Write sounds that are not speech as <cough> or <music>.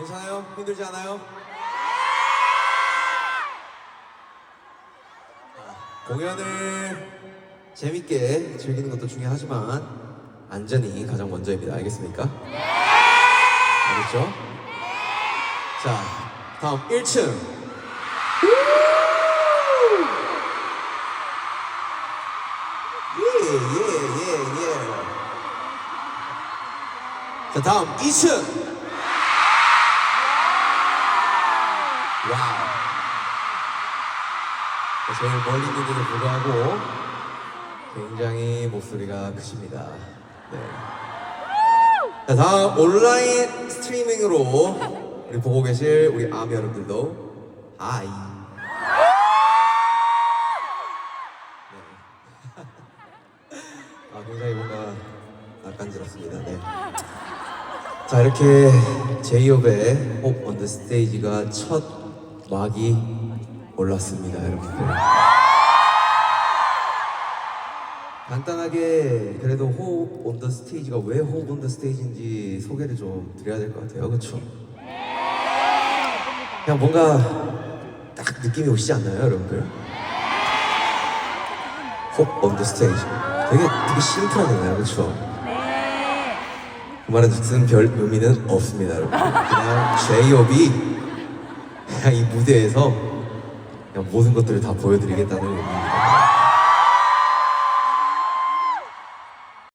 괜찮아요? 힘들지 않아요? 자, 공연을 재밌게 즐기는 것도 중요하지만 안전이 가장 먼저입니다. 알겠습니까? 알겠죠? 자, 다음 1층. 예, 예, 예, 예. 자, 다음 2층. 와우. 자, 제일 멀리 있는데도 불구하고 굉장히 목소리가 크십니다. 네. 자, 다음 온라인 스트리밍으로 우리 보고 계실 우리 아미 여러분들도 하이. 네. <laughs> 아, 굉장히 뭔가 낯간지럽습니다. 네. 자, 이렇게 제이홉의 홉 언더 스테이지가 첫 막이 올랐습니다, 여러분들. 간단하게 그래도 호흡 온 더 스테이지가 왜 호흡 온 더 스테이지인지 소개를 좀 드려야 될 것 같아요. 그렇죠? 그냥 뭔가 딱 느낌이 오시지 않나요, 여러분들? 호흡 온 더 스테이지. 되게 되게 심플하잖아요, 그렇죠? 그 말은 무슨 별 의미는 없습니다, 여러분. 그냥 제이홉이 그냥 이 무대에서 모든 것들을 다 보여드리겠다는 의미입니다.